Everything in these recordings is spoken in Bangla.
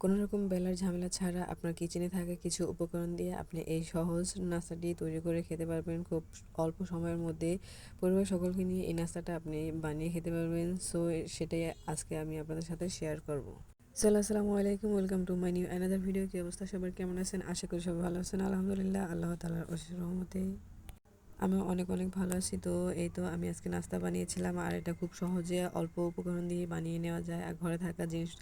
কোনো রকম বেলার ঝামেলা ছাড়া আপনার কিচেনে থাকা কিছু উপকরণ দিয়ে আপনি এই সহজ নাস্তাটি তৈরি করে খেতে পারবেন। খুব অল্প সময়ের মধ্যে পরিবার সকলকে নিয়ে এই নাস্তাটা আপনি বানিয়ে খেতে পারবেন। সো, সেটাই আজকে আমি আপনাদের সাথে শেয়ার করব। সো আসসালামু আলাইকুম welcome to my new another video কি অবস্থা সবার? কেমন আছেন? আশা করি সবাই ভালো আছেন। আলহামদুলিল্লাহ, আল্লাহ তালার অশেষ রহমতে। আমি অনেক অনেক ভালো আছি। তো এই তো আমি আজকে নাস্তা বানিয়েছিলাম আর এটা খুব সহজে অল্প উপকরণ দিয়ে বানিয়ে নেওয়া যায়। আর ঘরে থাকা জিনিস,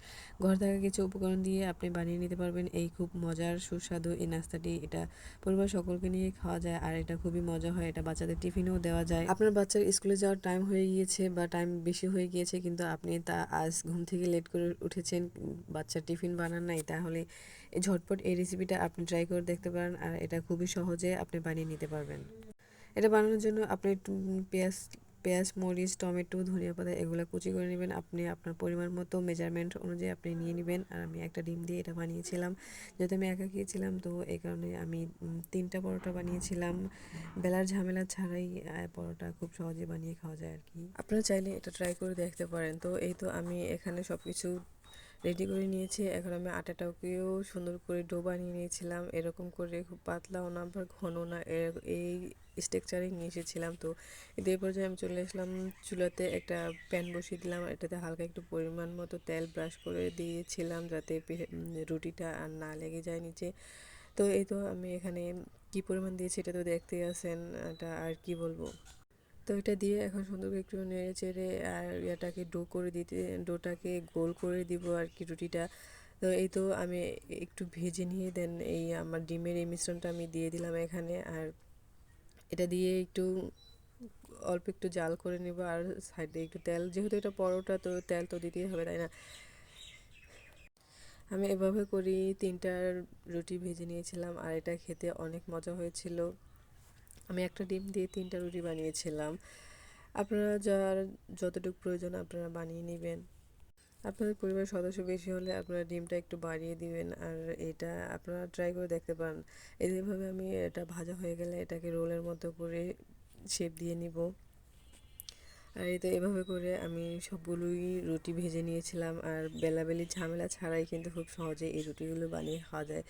ঘরে থাকা কিছু উপকরণ দিয়ে আপনি বানিয়ে নিতে পারবেন। এই খুব মজার সুস্বাদু এই নাস্তাটি। এটা পরিবার সকলকে নিয়ে খাওয়া যায় আর এটা খুবই মজা হয়। এটা বাচ্চাদের টিফিনেও দেওয়া যায়। আপনার বাচ্চার স্কুলে যাওয়ার টাইম হয়ে গিয়েছে বা টাইম বেশি হয়ে গিয়েছে কিন্তু আপনি তা আজ ঘুম থেকে লেট করে উঠেছেন, বাচ্চার টিফিন বানান নাই, তাহলে এই ঝটপট এই রেসিপিটা আপনি ট্রাই করে দেখতে পারেন আর এটা খুবই সহজে আপনি বানিয়ে নিতে পারবেন। এটা বানানোর জন্য আপনি একটু পেঁয়াজ পেঁয়াজ, মরিচ, টমেটো, ধনিয়া পাতা এগুলো কুচি করে নেবেন। আপনি আপনার পরিমাণ মতো মেজারমেন্ট অনুযায়ী আপনি নিয়ে নেবেন। আর আমি একটা ডিম দিয়ে এটা বানিয়েছিলাম। যেহেতু আমি একা খেয়েছিলাম, তো এই কারণে আমি তিনটা পরোটা বানিয়েছিলাম। বেলার ঝামেলা ছাড়াই পরোটা খুব সহজে বানিয়ে খাওয়া যায় আর কি। আপনারা চাইলে এটা ট্রাই করে দেখতে পারেন। তো এই তো আমি এখানে সব কিছু রেডি করে নিয়েছি। এখন আমি আটাটাকেও সুন্দর করে ডো বানিয়ে নিয়েছিলাম। এরকম করে খুব পাতলাও না, আবার ঘন না। এই স্ট্রাকচারে নিয়ে এসেছিলাম। তো এদের পর্যায়ে আমি চলে আসলাম চুলাতে। একটা প্যান বসিয়ে দিলাম। এটাতে হালকা একটু পরিমাণ মতো তেল ব্রাশ করে দিয়েছিলাম যাতে রুটিটা আর না লেগে যায় নিচে। তো এই তো আমি এখানে কি পরিমাণ দিয়েছি এটা তো দেখতেই আছেন। এটা আর কি বলব? তো এটা দিয়ে এখন সুন্দর করে একটু নেড়ে চেড়ে আর ইয়াটাকে ডো করে দিতে, ডোটাকে গোল করে দিব আর কি রুটিটা। তো এই তো আমি একটু ভেজে নিয়ে দেন এই আমার ডিমের এই মিশ্রণটা আমি দিয়ে দিলাম এখানে। আর এটা দিয়ে একটু অল্প একটু জাল করে নেব আর সাইডে একটু তেল, যেহেতু এটা পরোটা তো তেল তো দিতেই হবে, তাই না? আমি এভাবে করি তিনটা রুটি ভেজে নিয়েছিলাম আর এটা খেতে অনেক মজা হয়েছিল। আমি একটা ডিম দিয়ে তিনটা রুটি বানিয়েছিলাম। আপনারা যার যতটুকু প্রয়োজন আপনারা বানিয়ে নেবেন। আপনাদের পরিবারের সদস্য বেশি হলে আপনারা ডিমটা একটু বাড়িয়ে দিবেন আর এটা আপনারা ট্রাই করে দেখতে পারেন এভাবে আমি এটা ভাজা হয়ে গেলে এটাকে রোলের মতো করে শেপ দিয়ে নিব। আর এই তো এভাবে করে আমি সবগুলোই রুটি ভেজে নিয়েছিলাম। আর বেলাবেলি ঝামেলা ছাড়াই কিন্তু খুব সহজে এই রুটিগুলো বানিয়ে খাওয়া যায়।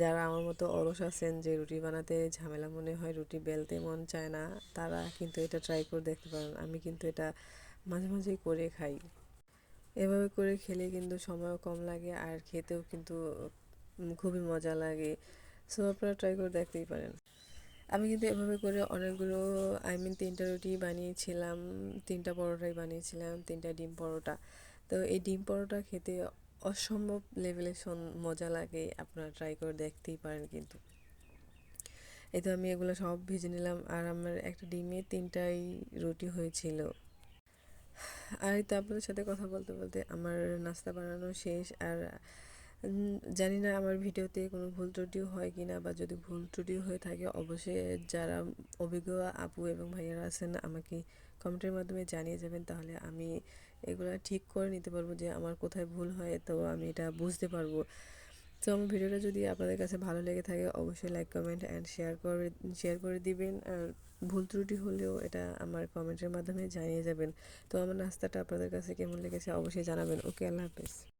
যারা আমার মতো অলস আছেন যে রুটি বানাতে ঝামেলা মনে হয়, রুটি বেলতে মন চায় না, তারা কিন্তু এটা ট্রাই করে দেখতে পারেন। আমি কিন্তু এটা মাঝে মাঝেই করে খাই। এভাবে করে খেলে কিন্তু সময়ও কম লাগে আর খেতেও কিন্তু খুবই মজা লাগে। সো আপনারা ট্রাই করে দেখতেই পারেন। আমি কিন্তু এভাবে করে অনেকগুলো আই মিন তিনটা রুটি বানিয়েছিলাম, তিনটা পরোটাই বানিয়েছিলাম, তিনটা ডিম পরোটা। তো এই ডিম পরোটা খেতে অসম্ভব লেভেলে মজা লাগে, আপনারা ট্রাই করে দেখতেই পারেন কিন্তু। এই তো আমি এগুলো সব ভেজে নিলাম, আর আমার একটা ডিমে তিনটাই রুটি হয়েছিল। আর এই তো আপনাদের সাথে কথা বলতে বলতে আমার নাস্তা বানানো শেষ, আর জানি না আমার ভিডিওতে কোনো ভুল ত্রুটিও হয় কি না, বা যদি ভুল ত্রুটিও হয়ে থাকে, অবশ্যই যারা অভিজ্ঞ আপু এবং ভাইয়ারা আছেন, আমাকে কমেন্টের মাধ্যমে জানিয়ে যাবেন। তাহলে আমি এগুলো ঠিক করে নিতে পারব যে আমার কোথায় ভুল হয়, তো আমি এটা বুঝতে পারব। তো আমার ভিডিওটা যদি আপনাদের কাছে ভালো লেগে থাকে, অবশ্যই লাইক কমেন্ট অ্যান্ড শেয়ার করে শেয়ার করে দিবেন। আর ভুল ত্রুটি হলেও এটা আমার কমেন্টের মাধ্যমে জানিয়ে যাবেন। তো আমার নাস্তাটা আপনাদের কাছে কেমন লেগেছে, অবশ্যই জানাবেন। ওকে আল্লাহ হাফেজ।